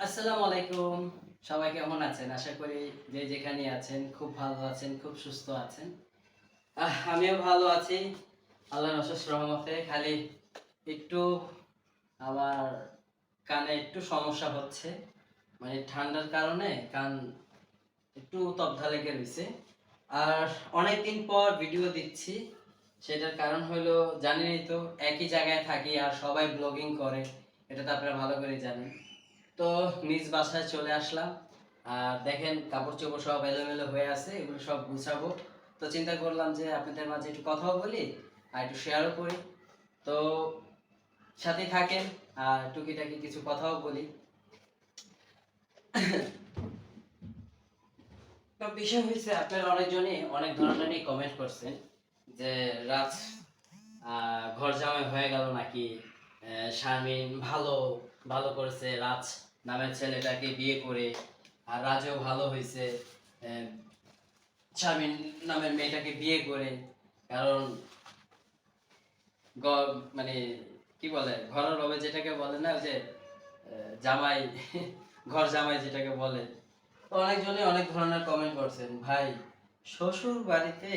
আসসালামু আলাইকুম। সবাই কেমন আছেন? আশা করি যে যেখানে আছেন খুব ভালো আছেন, খুব সুস্থ আছেন। আমিও ভালো আছি। আল্লাহর অশেষ রহমতে খালি একটু আমার কানে একটু সমস্যা হচ্ছে। মানে ঠান্ডার কারণে কান একটু তবধা লেগে রয়েছে। আর অনেকদিন পর ভিডিও দিচ্ছি। সেটার কারণ হলো, জানেনই তো, একই জায়গায় থাকি আর সবাই ব্লগিং করে। এটা তো আপনারা ভালো করে জানেন। তো নিজ বাসায় চলে আসলাম। আর দেখেন, কাপড় চোপড় সব এলোমেলো হয়ে আছে, এগুলো সব গুছাবো। তো চিন্তা করলাম যে আপনাদের মাঝে একটু কথাও বলি, আর একটু শেয়ারও করি। তো সাথে থাকেন, আর টুকিটাকি কিছু কথাও বলি। তো বিষয় হয়েছে, আপনারা অনেকজনই অনেক ধরনেরই কমেন্ট করছেন যে রাজ ঘর জামাই হয়ে গেল নাকি? শারমিন ভালো ভালো করেছে রাজ নামের ছেলেটাকে বিয়ে করে আর রাজও ভালো হয়েছে। আহ, নামের মেয়েটাকে বিয়ে করে। কারণ মানে কি বলে ঘরের ভাবে যেটাকে বলে না যে জামাই ঘর জামাই যেটাকে বলে। তো অনেকজনই অনেক ধরনের কমেন্ট করছেন ভাই শ্বশুর বাড়িতে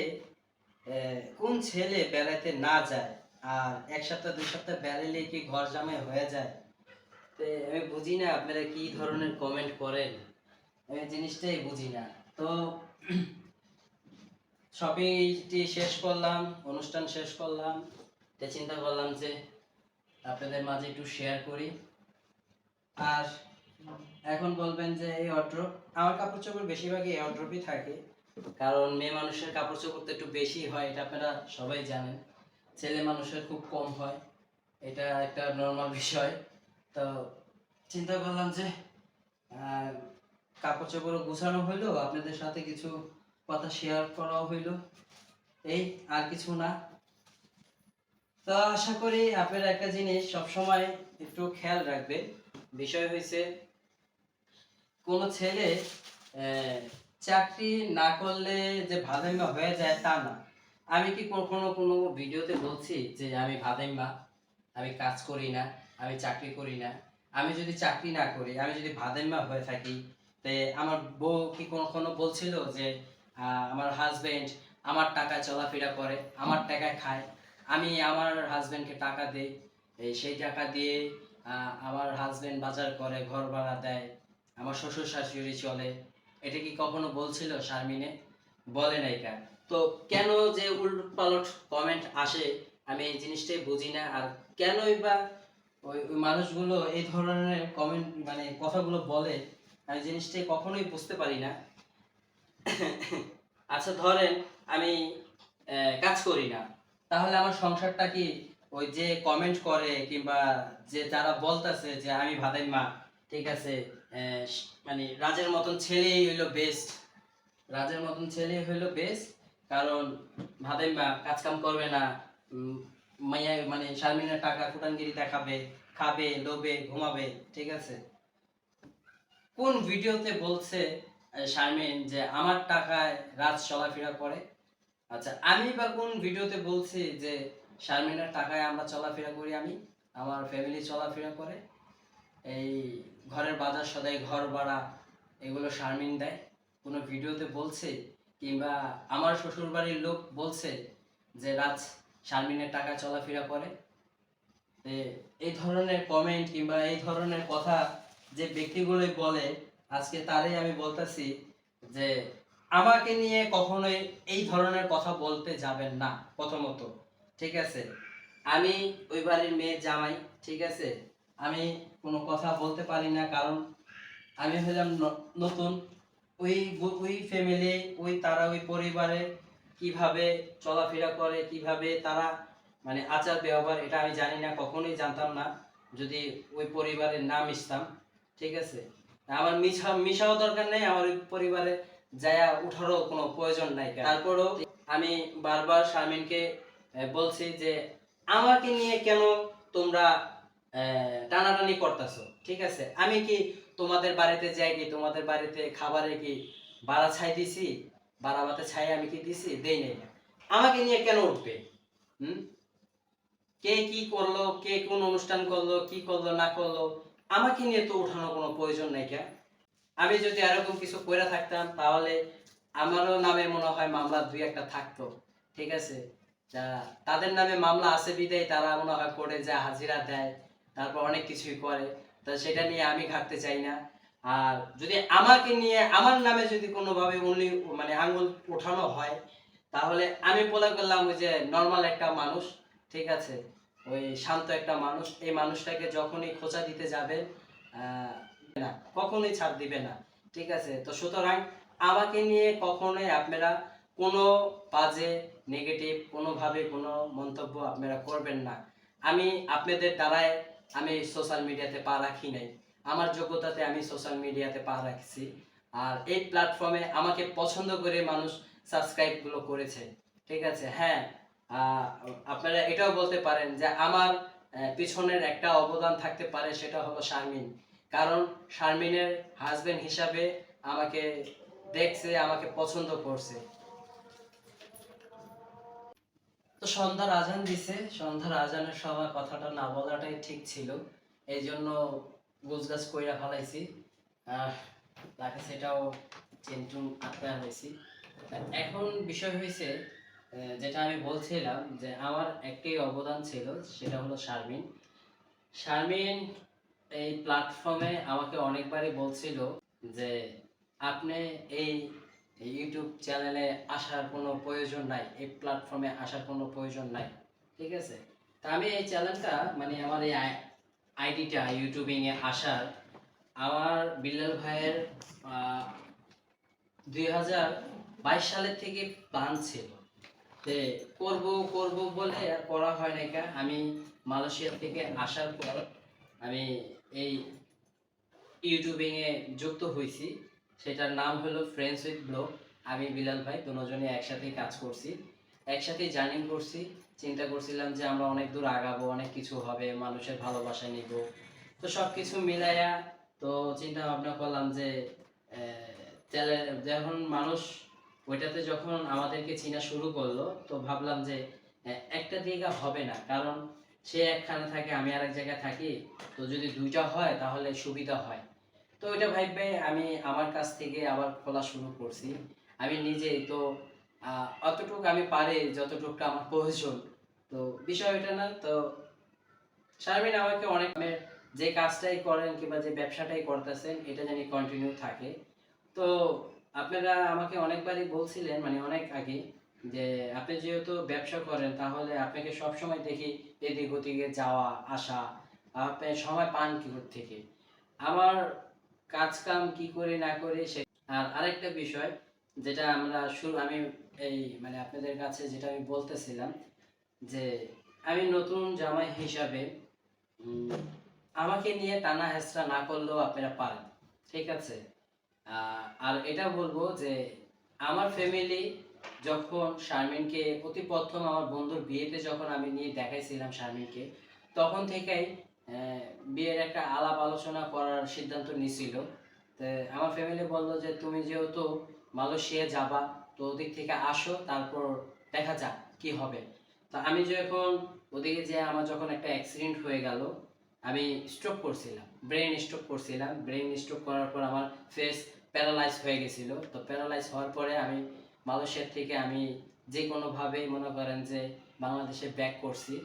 কোন ছেলে বেড়াতে না যায়? আর এক সপ্তাহ দুই সপ্তাহ বেড়ালে কি ঘর জামাই হয়ে যায়? আমি বুঝি না আপনারা কি ধরনের কমেন্ট করেন। আমি জিনিসটাই বুঝি না। তো শপিংটি শেষ করলাম, অনুষ্ঠান শেষ করলাম। তো চিন্তা করলাম যে, আপনাদের মাঝে একটু শেয়ার করি। আর এখন বলবেন যে, এই অড্রপ আমার কাপড় চোপড় বেশিরভাগই এই অড্রপই থাকে। কারণ মেয়ে মানুষের কাপড় চোপড় তো একটু বেশি হয়, এটা আপনারা সবাই জানেন। ছেলে মানুষের খুব কম হয়, এটা একটা নর্মাল বিষয়। তো চিন্তা করলাম যে কাপড় চোপড় গুছানো হইল, আপনাদের সাথে কিছু কথা শেয়ার করা হইল। এই আর কিছু না। তো আশা করি আপনারা একটা জিনিস সবসময় একটু খেয়াল রাখবেন। বিষয় হয়েছে কোনো ছেলে চাকরি না করলে যে ভাদাইমা হয়ে যায় তা না। আমি কি কখনো কোনো ভিডিওতে বলছি যে আমি ভাদাইমা, আমি কাজ করি না? আমি চাকরি করি না। আমি যদি চাকরি না করি, আমি যদি ভাদাইমা হয়ে থাকি, তে আমার বউ কি কখনো বলছিল যে আমার হাজবেন্ড আমার টাকায় চলাফেরা করে, আমার টাকায় খায়? আমি আমার হাজবেন্ডকে টাকা দিই সেই টাকা দিয়ে আমার হাজবেন্ড বাজার করে, ঘর ভাড়া দেয়, আমার শ্বশুর শাশুড়ি চলে। এটা কি কখনো বলছিল শারমিনে? বলে নাই কেন? তো কেন যে উল্ট পালট কমেন্ট আসে, আমি এই জিনিসটাই বুঝি না। আর কেনই বা ওই ওই মানুষগুলো এই ধরনের কমেন্ট মানে কথাগুলো বলে, আমি জিনিসটাই কখনোই বুঝতে পারি না। আচ্ছা ধরেন আমি কাজ করি না। তাহলে আমার সংসারটা কি ওই যে কমেন্ট করে কিংবা যে যারা বলতেছে যে আমি ভাদাই মা, ঠিক আছে মানে রাজের মতন ছেলেই হইল বেস্ট রাজের মতন ছেলে হইল বেস্ট কারণ ভাদাই মা কাজ কাম করবে না মাইয়া মানে শারমিনের টাকা কুটানগিরি দেখাবে, খাবে, লোবে, ঘুমাবে, ঠিক আছে? কোন ভিডিওতে বলছে শারমিন যে আমার টাকায় রাজ চলাফেরা করে? আচ্ছা আমি বা কোন ভিডিওতে বলছি যে শারমিনের টাকায় আমরা চলাফেরা করি আমি, আমার ফ্যামিলি চলাফেরা করে? এই ঘরের বাজার সদাই, ঘর ভাড়া, এগুলো শারমিন দেয়। কোনো ভিডিওতে বলছে? কিংবা আমার শ্বশুর বাড়ির লোক বলছে যে রাজ শারমিনের টাকা চলাফেরা করে। এই ধরনের কমেন্ট কিংবা এই ধরনের কথা যে ব্যক্তিগুলোই বলে, আজকে তারই আমি বলতেছি যে, আমাকে নিয়ে কখনোই এই ধরনের কথা বলতে যাবেন না, প্রথমত। ঠিক আছে? আমি ওই বাড়ির মেয়ের জামাই, ঠিক আছে? আমি কোনো কথা বলতে পারি না, কারণ আমি হলাম নতুন। ওই ওই ফ্যামিলি ওই তারা, ওই পরিবারে কীভাবে চলাফেরা করে কীভাবে তারা মানে আচার ব্যবহার এটা আমি জানি না কখনোই জানতাম না যদি ওই পরিবারের না মিশতাম ঠিক আছে? আমার মিশা মিশাও দরকার নেই আমার ওই পরিবারে যায়া উঠারও কোনো প্রয়োজন নাই। তারপরও আমি বারবার শারমিনকে বলছি যে আমাকে নিয়ে কেন তোমরা আহ, টানাটানি করতেছো? ঠিক আছে? আমি কি তোমাদের বাড়িতে যাই কি? তোমাদের বাড়িতে খাবারে কি বাড়া ছাই দিছি? বাড়া ভাতে ছাই আমি কি দিছি? দেই নাই। আমাকে নিয়ে কেন উঠবে? হুম? কে কি করল? কে কোন অনুষ্ঠান করল? কি করল? না করল? আমাকে নিয়ে তো উঠানো কোনো প্রয়োজন নাই কে? আমি যদি এরকম কিছু করে থাকতাম, তাহলে আমারও নামে মনে হয় মামলা দুই একটা থাকতো। ঠিক আছে? তা তাদের নামে মামলা আছে বিদায়, তারা মনে হয় কোর্টে যা হাজিরা দেয়, তারপর অনেক কিছুই করে। তা সেটা নিয়ে আমি ঘাটতে চাই না। আর যদি আমাকে নিয়ে, আমার নামে যদি কোনোভাবে উনি মানে আঙুল ওঠানো হয়, তাহলে আমি বলে করলাম ওই যে নর্মাল একটা মানুষ, ঠিক আছে? ওই শান্ত একটা মানুষ, এই মানুষটাকে যখনই খোঁচা দিতে যাবে না, কখনোই ছাড় দিবে না, ঠিক আছে? তো সুতরাং আমাকে নিয়ে কখনোই আপনারা কোনো বাজে নেগেটিভ কোনোভাবে কোনো মন্তব্য আপনারা করবেন না। আমি আপনাদের দ্বারায় আমি সোশ্যাল মিডিয়াতে পা রাখি নাই। আমার যোগ্যতাতে আমি সোশ্যাল মিডিয়াতে পা রাখছি। আর এই প্ল্যাটফর্মে আমাকে পছন্দ করে মানুষ সাবস্ক্রাইবগুলো করেছে। ঠিক আছে? হ্যাঁ আপনারা এটাও বলতে পারেন যে আমার পিছনের একটা অবদান থাকতে পারে সেটা হলো শারমিন। কারণ শারমিনের হাজবেন্ড হিসাবে আমাকে দেখছে, আমাকে পছন্দ করছে। তো সন্ধ্যার আজান দিছে। সন্ধ্যার আজানের সময় কথাটা না বলাটাই ঠিক ছিল। এই জন্য গুজগাছ কইরা ফেলাইছি। তাকে সেটাও চেনটুন আটকা হয়েছি এখন বিষয় হয়েছে যেটা আমি বলছিলাম যে আমার একটি অবদান ছিল, সেটা হলো শারমিন। শারমিন এই প্ল্যাটফর্মে আমাকে অনেকবারই বলছিল যে, আপনি এই ইউটিউব চ্যানেলে আসার কোনো প্রয়োজন নাই, এই প্ল্যাটফর্মে আসার কোনো প্রয়োজন নাই। ঠিক আছে? তা আমি এই চ্যানেলটা মানে আমার এই আইডিটা ইউটিউবিং এ আসার, আমার বিল্লাল ভাইয়ের দুই হাজার বাইশ সালের থেকে প্ল্যান ছিল। যে করব করব বলে আর করা হয় না কা আমি মালয়েশিয়া থেকে আসার পর আমি এই ইউটিউবিং এ যুক্ত হয়েছি। সেটার নাম হলো ফ্রেন্ডস উইথ ব্লগ আমি বিলাল ভাই, দুজনে একসাথেই কাজ করছি। একসাথে জার্নিং করছি। চিন্তা করছিলাম যে আমরা অনেক দূর আগাবো, অনেক কিছু হবে, মানুষের ভালোবাসা নিব। তো সব কিছু মিলাইয়া তো চিন্তা ভাবনা করলাম যে যখন মানুষ ওইটাতে যখন আমাদেরকে চিনা শুরু করল, তো ভাবলাম যে একটা দিকে হবে না। কারণ সে একখানে থাকে, আমি আরেক জায়গায় থাকি, তো যদি দুইটা হয় তাহলে সুবিধা হয়। তো ওইটা ভাইবে আমি আমার কাছ থেকে আবার খোলা শুরু করছি। আমি নিজেই তো অতটুকু আমি পারি যতটুকু আমার প্রয়োজন। তো বিষয় এটা না, তো শারমিন আমাকে অনেক মানে যে কাজটাই করেন কিংবা যে ব্যবসাটাই করতেছেন, এটা জানি কন্টিনিউ থাকে। তো আপনারা আমাকে অনেকবারই বলছিলেন মানে অনেক আগে, যে আপনি যেহেতু ব্যবসা করেন, তাহলে আপনাকে সবসময় দেখি এদিক ওদিকে যাওয়া, আসা, আপনি সময় পান কি থেকে? আমার কাজ কাম কি করে না করে সে আর আরেকটা বিষয়, যেটা আমরা শুরু, আমি এই মানে আপনাদের কাছে যেটা আমি বলতেছিলাম যে আমি নতুন জামাই হিসাবে আমাকে নিয়ে টানা হেসরা না করলেও আপনারা পারেন, ঠিক আছে? আর এটা বলব যে আমার ফ্যামিলি যখন শারমিনকে, অতি প্রথম আমার বন্ধুর বিয়েতে যখন আমি নিয়ে দেখাইছিলাম শারমিনকে, তখন থেকেই বিয়ের একটা আলাপ আলোচনা করার সিদ্ধান্ত নিছিল। তো আমার ফ্যামিলি বলল যে তুমি যেহেতু মালয়েশিয়া যাবা, তো ওদিক থেকে আসো, তারপর দেখা যাক কি হবে। তো আমি যখন ওদিকে যে আমার যখন একটা অ্যাক্সিডেন্ট হয়ে গেল, আমি স্ট্রোক করছিলাম ব্রেন স্ট্রোক করছিলাম। ব্রেন স্ট্রোক করার পর আমার ফেস প্যারালাইজ হয়ে গেছিল। তো প্যারালাইজ হওয়ার পরে আমি মালয়েশিয়া থেকে আমি যে কোনোভাবে মনে করেন যে বাংলাদেশে ব্যাক করছি।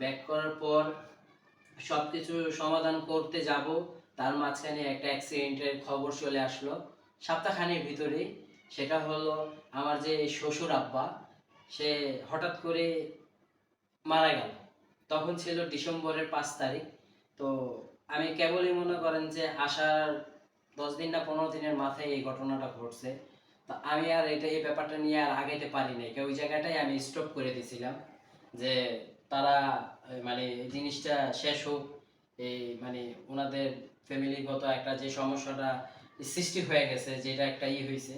ব্যাক করার পর সব কিছু সমাধান করতে যাব, তার মাঝখানে একটা অ্যাক্সিডেন্টের খবর চলে আসলো। সপ্তাহখানের ভিতরেই, সেটা হলো আমার যে শ্বশুর আব্বা, সে হঠাৎ করে মারা গেল। তখন ছিল ডিসেম্বরের পাঁচ তারিখ। তো আমি কেবলই মনে করেন যে আসার দশ দিন না পনেরো দিনের মাথায় এই ঘটনাটা ঘটছে। তো আমি আর এটা, এই ব্যাপারটা নিয়ে আর আগাইতে পারি নাই। ওই জায়গাটাই আমি স্টপ করে দিয়েছিলাম যে তারা মানে জিনিসটা শেষ হোক। এই মানে ওনাদের ফ্যামিলিগত একটা যে সমস্যাটা সৃষ্টি হয়ে গেছে, যেটা একটা ই হয়েছে,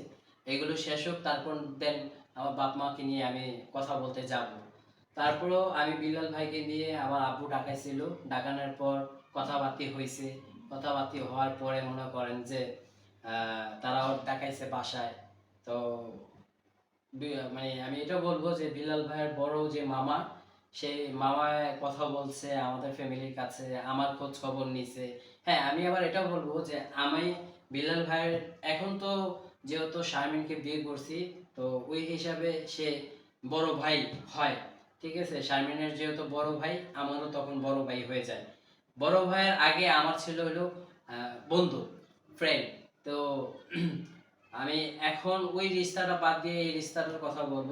এগুলো শেষ হোক। তারপর দেন আমার বাপ মাকে নিয়ে আমি কথা বলতে যাব। তারপরেও আমি বিলাল ভাইকে নিয়ে আমার আব্বু ডাকাইছিল। ডাকানোর পর কথাবার্তি হয়েছে কথাবার্তি হওয়ার পরে মনে করেন যে তারাও ডাকাইছে বাসায়। তো মানে আমি এটা বলব যে বিলাল ভাইয়ের বড় যে মামা, সেই মামায় কথা বলছে আমাদের ফ্যামিলির কাছে, আমার খোঁজ খবর নিছে। হ্যাঁ আমি আবার এটা বলব যে, আমি বিলাল ভাইয়ের এখন তো যেহেতু শারমিনকে বিয়ে করছি, তো ওই হিসাবে সে বড় ভাই হয়। ঠিক আছে? শারমিনের যেহেতু বড় ভাই, আমারও তখন বড় ভাই হয়ে যায়। বড় ভাইয়ের আগে আমার ছিল হলো বন্ধু ফ্রেন্ড তো আমি এখন ওই রিস্তাটা বাদ দিয়ে এই রিস্তাটার কথা বলব,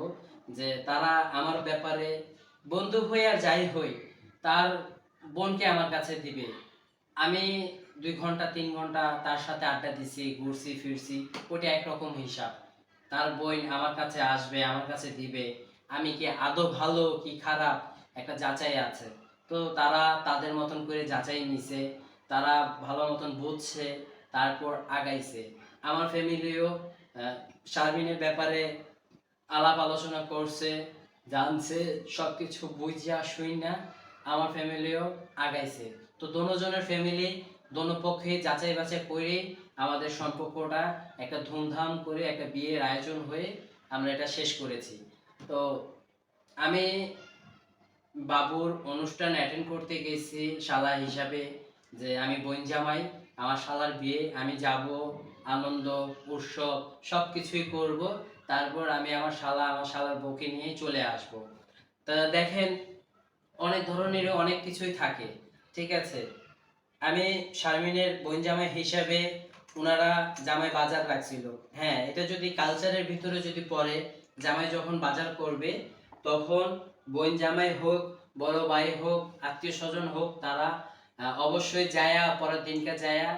যে তারা আমার ব্যাপারে বন্ধু হয়ে আর যাই হই, তার বোনকে আমার কাছে দিবে। আমি দুই ঘণ্টা, তিন ঘণ্টা তার সাথে আড্ডা দিছি, ঘুরছি, ফিরছি ওটা একরকম হিসাব। তার বোন আমার কাছে আসবে, আমার কাছে দিবে। আমি কি আদৌ ভালো কি খারাপ একটা যাচাই আছে। তো তারা তাদের মতন করে যাচাই নিছে, তারা ভালো মতন বুঝছে, তারপর আগাইছে। আমার ফ্যামিলিও শারমিনের ব্যাপারে আলাপ আলোচনা করছে, জানছে, সবকিছু বুঝিয়া শুই না আমার ফ্যামিলিও আগাইছে। তো দোনোজনের ফ্যামিলি দোনো পক্ষে যাচাই বাছাই করে আমাদের সম্পর্কটা একটা ধুমধাম করে একটা বিয়ের আয়োজন হয়ে আমরা এটা শেষ করেছি। তো আমি বাবুর অনুষ্ঠান অ্যাটেন্ড করতে গেছি শালা হিসাবে যে আমি বোন জামাই, আমার শালার বিয়ে, আমি যাব, আনন্দ, উৎসব সব কিছুই করব। তারপর আমি আমার শালা, আমার শালার বউকে নিয়ে চলে আসব। তা দেখেন, অনেক ধরনের অনেক কিছুই থাকে, ঠিক আছে? আমি শারমিনের বোন জামাই হিসাবে ওনারা জামাই বাজার রাখছিল। হ্যাঁ এটা যদি কালচারের ভিতরে যদি পড়ে জামাই যখন বাজার করবে, তখন বোন জামাই হোক, বড় ভাই হোক, আত্মীয় স্বজন হোক, তারা অবশ্যই যায়া, পরের দিনকে যায়া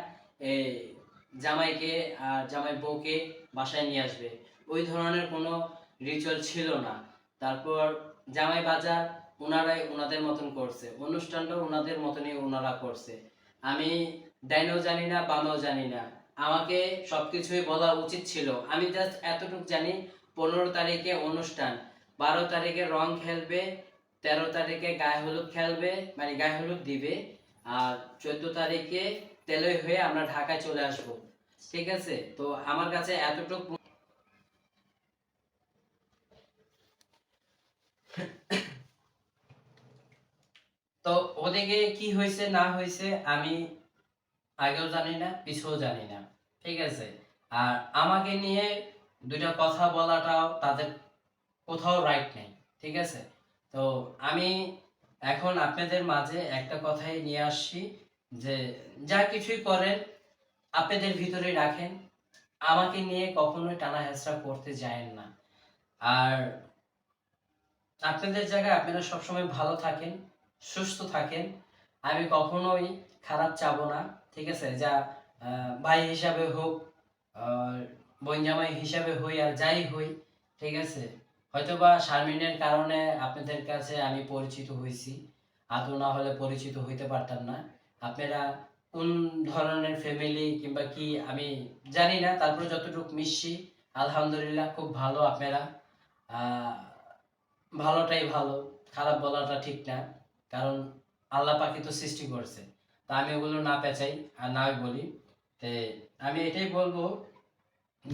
জামাইকে আর জামাই বউকে বাসায় নিয়ে আসবে। ওই ধরনের কোনো রিচুয়াল ছিল না। তারপর জামাই বাজার ওনারাই ওনাদের মতন করছে। অনুষ্ঠানটা ওনাদের মতনই ওনারা করছে। আমি ডাইনও জানি না বামেও জানি না। আমাকে সবকিছুই বলা উচিত ছিল। আমি জাস্ট এতটুকু জানি পনেরো তারিখে অনুষ্ঠান, বারো তারিখে রং খেলবে, তেরো তারিখে গায়ে হলুদ খেলবে মানে গায়ে হলুদ দিবে, আর চোদ্দ তারিখে তেলই হয়ে আমরা ঢাকায় চলে আসব। ঠিক আছে? তো আমার কাছে এতটুকু তো ওদিকে কি হয়েছে, না হয়েছে, আমি আগেও জানি না, পিছেও জানি না। ঠিক আছে? আর আমাকে নিয়ে দুইটা কথা বলাটাও তাদের কোথাও রাইট নেই, ঠিক আছে? তো আমি এখন আপনাদের মাঝে একটা কথাই নিয়ে আসছি যে যা কিছুই করেন, আপনাদের ভিতরে রাখেন। আমাকে নিয়ে কখনোই টানা হেঁচড়া করতে যায়েন না। আর আপনাদের জায়গায় আপনারা সবসময় ভালো থাকেন, সুস্থ থাকেন। আমি কখনোই খারাপ চাবো না, ঠিক আছে? যা ভাই হিসাবে হোক বোন জামাই হিসাবে হই আর যাই হই, ঠিক আছে? হয়তোবা শারমিনের কারণে আপনাদের কাছে আমি পরিচিত হয়েছি আদৌ না হলে পরিচিত হইতে পারতাম না। আপনারা কোন ধরনের ফ্যামিলি কিংবা কি আমি জানি না, তারপরে যতটুকু মিশছি, আলহামদুলিল্লাহ খুব ভালো আপনারা। ভালোটাই ভালো, খারাপ বলাটা ঠিক না, কারণ আল্লাহ পাখি তো সৃষ্টি করছে। তা আমি ওগুলো না পেঁচাই আর না বলি। তে আমি এটাই বলব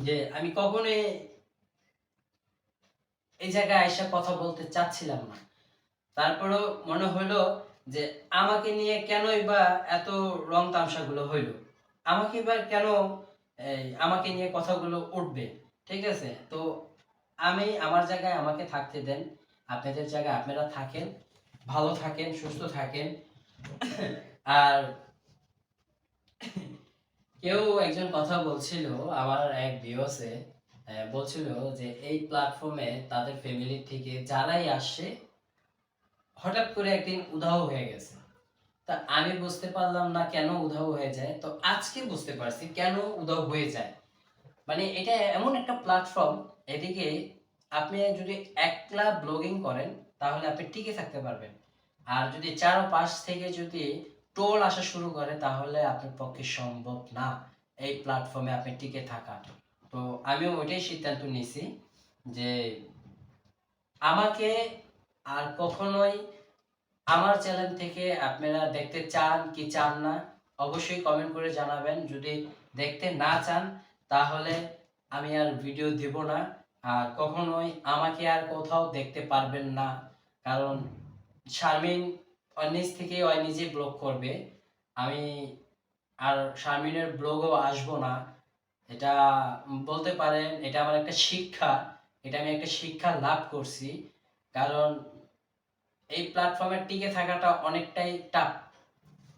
যে আমি কখনোই এই জায়গায় এসে কথা বলতে চাচ্ছিলাম না। তারপরেও মনে হলো যে আমাকে নিয়ে কেনই বা এত রং তামসাগুলো হইল? আমাকে এবার কেন আমাকে নিয়ে কথাগুলো উঠবে? ঠিক আছে? তো আমি আমার জায়গায় আমাকে থাকতে দেন। আপনাদের জায়গায় আপনারা থাকেন, ভালো থাকেন, সুস্থ থাকেন। আর কেউ একজন কথা বলছিল, আমার এক ভিউসে বলছিল যে এই প্ল্যাটফর্মে তাদের ফ্যামিলি থেকে যারাই আসে, হঠাৎ করে একদিন উধাও হয়ে গেছে। তা আমি বুঝতে পারলাম না কেন উধাও হয়ে যায়। তো আজকে বুঝতে পারছি কেন উধাও হয়ে যায়। মানে এটা এমন একটা প্ল্যাটফর্ম এদিকে আপনি যদি একলা ব্লগিং করেন, তাহলে আপনি টিকে থাকতে পারবেন। আর যদি চার পাশ থেকে যদি টোল আসা শুরু করে, তাহলে আপনার পক্ষে সম্ভব না এই প্ল্যাটফর্মে আপনি টিকে থাকা। তো আমিও ওইটাই সিদ্ধান্ত নিয়েছি যে আমাকে আর কখনোই আমার চ্যানেল থেকে আপনারা দেখতে চান কি চান না, অবশ্যই কমেন্ট করে জানাবেন। যদি দেখতে না চান, তাহলে আমি আর ভিডিও দেব না। আর কখনোই আমাকে আর কোথাও দেখতে পারবেন না। কারণ শারমিন ওর নিজ থেকে ওই নিজে ব্লগ করবে। আমি আর শারমিনের ব্লগও আসব না। এটা বলতে পারেন, এটা আমার একটা শিক্ষা। এটা আমি একটা শিক্ষা লাভ করছি। কারণ এই প্ল্যাটফর্মে টিকে থাকাটা অনেকটাই টাফ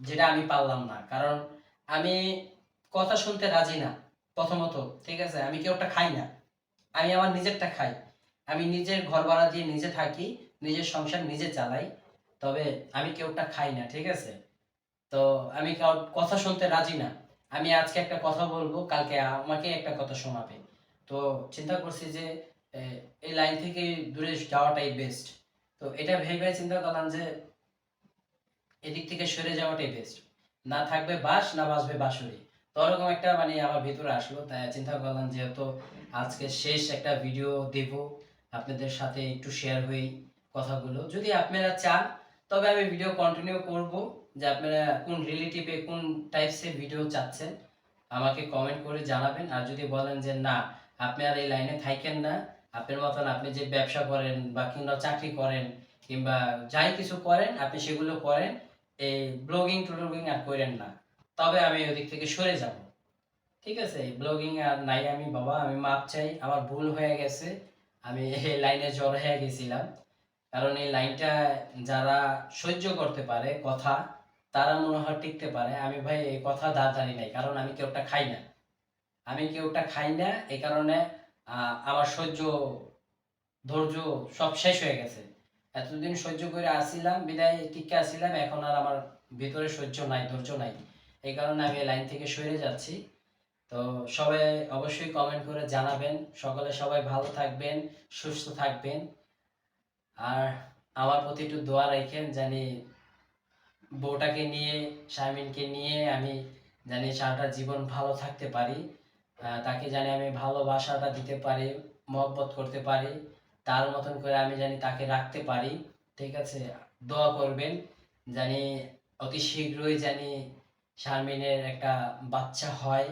যেটা আমি পারলাম না। কারণ আমি কথা শুনতে রাজি না, প্রথমত, ঠিক আছে? আমি কেউটা খাই না। আমি আমার নিজেরটা খাই। আমি নিজের ঘর ভাড়া দিয়ে নিজে থাকি, নিজের সংসার নিজে চালাই। তবে আমি কেউটা খাই না, ঠিক আছে? তো আমি কথা শুনতে রাজি না? আমি আজকে একটা কথা বলব, কালকে আমাকে একটা কথা শোনাবে। তো চিন্তা করছি যে এই লাইন থেকে দূরে যাওয়াটাই বেস্ট তো এটা ভেবে চিন্তা করলাম যে, এদিক থেকে সরে যাওয়াটাই বেস্ট না থাকবে বাস না বাসবে বাঁশুরি। তো ওরকম একটা মানে আমার ভিতরে আসলো, তাই চিন্তা করলাম যেহেতু আজকে শেষ একটা ভিডিও দেব। আপনাদের সাথে একটু শেয়ার হই কথাগুলো। যদি আপনারা চান তবে আমি ভিডিও কন্টিনিউ করব যে আপনারা কোন রিলেটিভে কোন টাইপসের ভিডিও চাচ্ছেন, আমাকে কমেন্ট করে জানাবেন। আর যদি বলেন যে না, আপনি আর এই লাইনে থাকেন না, আপনার মতন আপনি যে ব্যবসা করেন বা কিংবা চাকরি করেন কিংবা যাই কিছু করেন, আপনি সেগুলো করেন, এই ব্লগিং ট্লগিং আর করেন না। তবে আমি ওদিক থেকে সরে যাব। ঠিক আছে? ব্লগিং আর নাই আমি বাবা, আমি মাপ চাই। আমার ভুল হয়ে গেছে। আমি এই লাইনে জ্বর হয়ে গেছিলাম। কারণ এই লাইনটা যারা সহ্য করতে পারে, কথা, তারা মনে হয় টিকতে পারে। আমি ভাই, এই কথা দাঁড়াতারি নাই, কারণ আমি কেউটা খাই না। আমি কেউটা খাই না এই কারণে আমার সহ্য, ধৈর্য সব শেষ হয়ে গেছে। এতদিন সহ্য করে আসছিলাম বিদায় টিকে আসছিলাম এখন আর আমার ভিতরে সহ্য নাই, ধৈর্য নাই। এই কারণে আমি লাইন থেকে সরে যাচ্ছি। তো সবাই অবশ্যই কমেন্ট করে জানাবেন। সকলে সবাই ভালো থাকবেন, সুস্থ থাকবেন। আর আমার প্রতি একটু দোয়া রাখেন জানি বউটাকে নিয়ে, শারমিনকে নিয়ে আমি জানি সারাটা জীবন ভালো থাকতে পারি। তাকে জানি আমি ভালোবাসাটা দিতে পারি, মহব্বত করতে পারি, তার মতন করে আমি জানি তাকে রাখতে পারি, ঠিক আছে? দোয়া করবেন জানি অতি শীঘ্রই জানি শারমিনের একটা বাচ্চা হয়,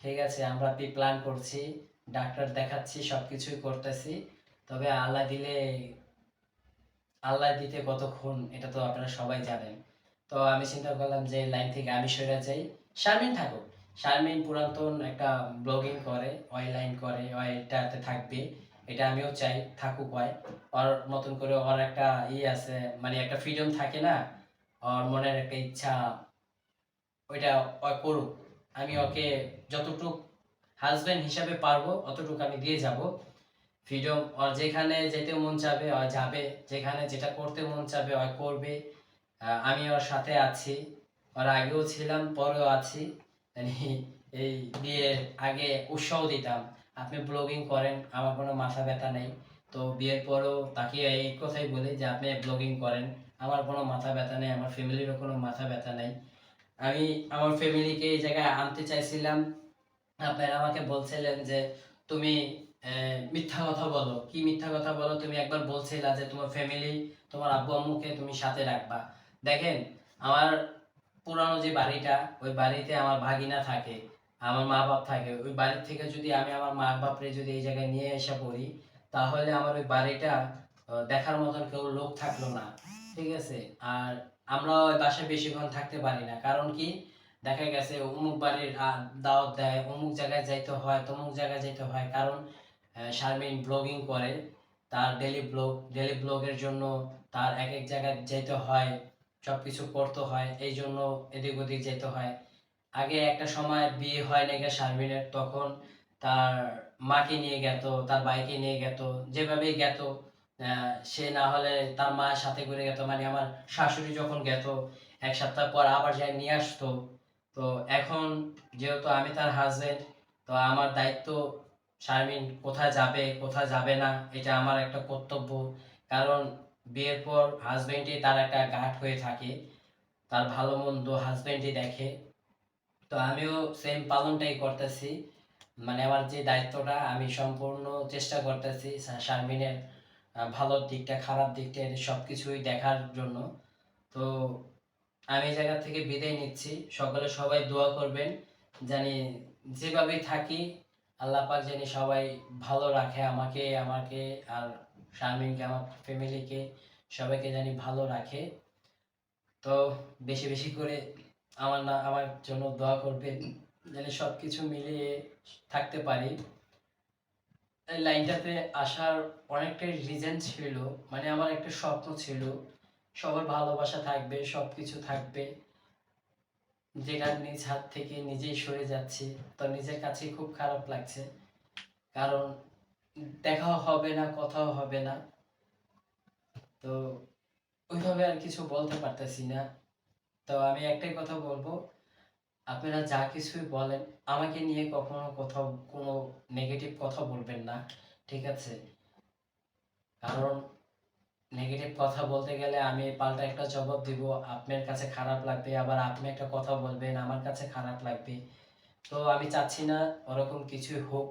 ঠিক আছে? আমরা প্রি প্ল্যান করছি? ডাক্তার দেখাচ্ছি সব কিছুই করতেছি। তবে আল্লাহ দিলে আল্লাহ দিতে কতক্ষণ, এটা তো আপনারা সবাই জানেন। তো আমি চিন্তা করলাম যে লাইন থেকে আমি সরে যাই। শারমিন থাকুক। শারমিন পুরাতন একটা ব্লগিং করে, ওই লাইন করে, ওইটাতে থাকবে। এটা আমিও চাই, থাকুক হয় ওর মতন করে ওর একটা ই আছে মানে একটা ফ্রিডম থাকে না, ওর মনের একটা ইচ্ছা, ওইটা করুক। আমি ওকে যতটুক হাজবেন্ড হিসাবে পারব, অতটুকু আমি দিয়ে যাব। ফ্রিডম ওর যেখানে যেতে মন চাবে ও যাবে, যেখানে যেটা করতে মন চাবে ও করবে আমি ওর সাথে আছি, ওর আগেও ছিলাম, পরেও আছি। মানে এই বিয়ের আগে উৎসাহ দিতাম, আপনি ব্লগিং করেন, আমার কোনো মাথা ব্যথা নেই। তো বিয়ের পরেও তাকে এই কথাই বলি যে, আপনি ব্লগিং করেন, আমার কোনো মাথা ব্যথা নেই, আমার ফ্যামিলিরও কোনো মাথা ব্যথা নেই। আমি আমার ফ্যামিলিকে এই জায়গায় আনতে চাইছিলাম। আপনারা আমাকে বলছিলেন যে, তুমি মিথ্যা কথা বলো। কি মিথ্যা কথা বলো? তুমি একবার বলছিলা যে তোমার ফ্যামিলি তোমার আব্বু আম্মুকে তুমি সাথে রাখবা। দেখেন, আমার পুরানো যে বাড়িটা, ওই বাড়িতে আমার ভাগিনা থাকে, আমার মা বাপ থাকে। ওই বাড়ির থেকে যদি আমি আমার মা বাপরে যদি এই জায়গায় নিয়ে এসে পড়ি, তাহলে আমার ওই বাড়িটা দেখার মতন কেউ লোক থাকল না। ঠিক আছে? আর আমরা ওই বাসায় বেশিক্ষণ থাকতে পারি না। কারণ কি? দেখা গেছে, অমুক বাড়ির দাওয়াত দেয়, অমুক জায়গায় যাইতে হয়, তমুক জায়গায় যাইতে হয়। কারণ শারমিন ব্লগিং করে। তার ডেলি ব্লগ ডেলি ব্লগের জন্য তার এক এক জায়গায় যেতে হয় সব কিছু করতে হয়, এই জন্য এদিক ওদিক যেতে হয়। আগে একটা সময় বিয়ে হয় নাকি শারমিনের, তখন তার মাকে নিয়ে গেত, তার বাইকে নিয়ে গেত, যেভাবেই গেত সে না হলে তার মায়ের সাথে করে গেত। মানে আমার শাশুড়ি যখন গেত, এক সপ্তাহ পর আবার যাই নিয়ে আসতো। তো এখন যেহেতু আমি তার হাজবেন্ড তো আমার দায়িত্ব শারমিন কোথায় যাবে কোথায় যাবে না, এটা আমার একটা কর্তব্য। কারণ বিয়ের পর হাজবেন্ডই তার একটা গার্ড হয়ে থাকে, তার ভালো মন্দ হাজবেন্ডই দেখে। তো আমিও সেম পালনটাই করতেছি। মানে আমার যে দায়িত্বটা, আমি সম্পূর্ণ চেষ্টা করতেছি শারমিনের ভালো দিকটা, খারাপ দিকটা সব কিছুই দেখার জন্য। তো আমি জায়গা থেকে বিদায় নিচ্ছি। সকলে সবাই দোয়া করবেন, জানি যেভাবেই থাকি আল্লাহ পাক জানি সবাই ভালো রাখে আমাকে আমাকে আর শারমিনকে, আমার ফ্যামিলিকে সবাইকে জানি ভালো রাখে। তো বেশি বেশি করে আমার না, আমার জন্য দোয়া করবে যেন সব কিছু মিলিয়ে থাকতে পারি। লাইনটাতে আসার অনেকটাই রিজন ছিল মানে আমার একটা স্বপ্ন ছিল, সবার ভালোবাসা থাকবে সব কিছু থাকবে। যেটা নিজ হাত থেকে নিজেই সরে যাচ্ছি, তো নিজের কাছেই খুব খারাপ লাগছে। কারণ দেখাও হবে না, কথাও হবে না। তো ওইভাবে আর কিছু বলতে পারতেছি না। তো আমি একটাই কথা বলব, আপনারা যা কিছুই বলেন, আমাকে নিয়ে কখনো কোথাও কোনো নেগেটিভ কথা বলবেন না, ঠিক আছে? কারণ নেগেটিভ কথা বলতে গেলে আমি পাল্টা একটা জবাব দিব, আপনার কাছে খারাপ লাগবে, আবার আপনি একটা কথা বলবেন, আমার কাছে খারাপ লাগবে। তো আমি চাচ্ছি না ওরকম কিছুই হোক।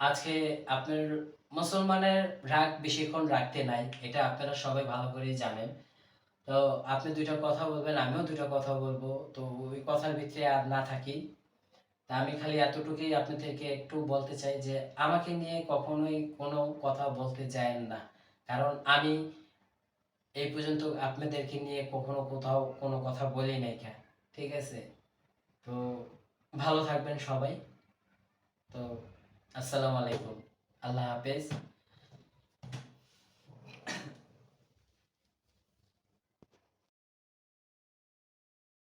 আজকে আপনার মুসলমানের রাগ বেশিক্ষণ রাখতে নাই, এটা আপনারা সবাই ভালো করেই জানেন। তো আপনি দুইটা কথা বলবেন, আমিও দুইটা কথা বলব। তো ওই কথার ভিতরে আর না থাকি। তা আমি খালি এতটুকুই আপনাদেরকে একটু বলতে চাই যে, আমাকে নিয়ে কখনোই কোনো কথা বলতে যায়েন না। কারণ আমি এই পর্যন্ত আপনাদেরকে নিয়ে কখনো কোথাও কোনো কথা বলি নাই কেন? ঠিক আছে? তো ভালো থাকবেন সবাই। তো আসসালামু আলাইকুম। আল্লাহ হাফেজ।